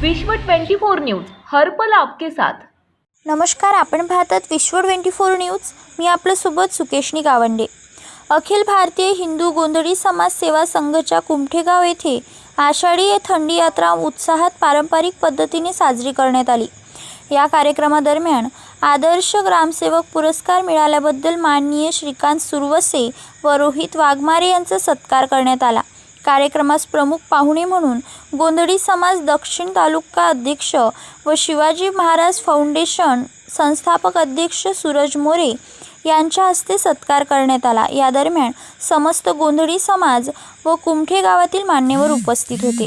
विश्व 24 न्यूज हर्पल आपके साथ. नमस्कार आपण पाहतात विश्व ट्वेंटी फोर न्यूज. मी आपल्यासोबत सुकेशनी गावंडे. अखिल भारतीय हिंदू गोंधळी समाज सेवा संघच्या कुमठेगाव येथे आषाढी थंडी यात्रा उत्साहात पारंपरिक पद्धतीने साजरी करण्यात आली. या कार्यक्रमादरम्यान आदर्श ग्रामसेवक पुरस्कार मिळाल्याबद्दल माननीय श्रीकांत सुरवसे व रोहित वाघमारे यांचा सत्कार करण्यात आला. कार्यक्रमास प्रमुख पाहुणे म्हणून गोंधळी समाज दक्षिण तालुका अध्यक्ष व शिवाजी महाराज फाउंडेशन संस्थापक अध्यक्ष सूरज मोरे यांच्या हस्ते सत्कार करण्यात आला. या दरम्यान समस्त गोंधळी समाज व कुमठे गावातील मान्यवर उपस्थित होते.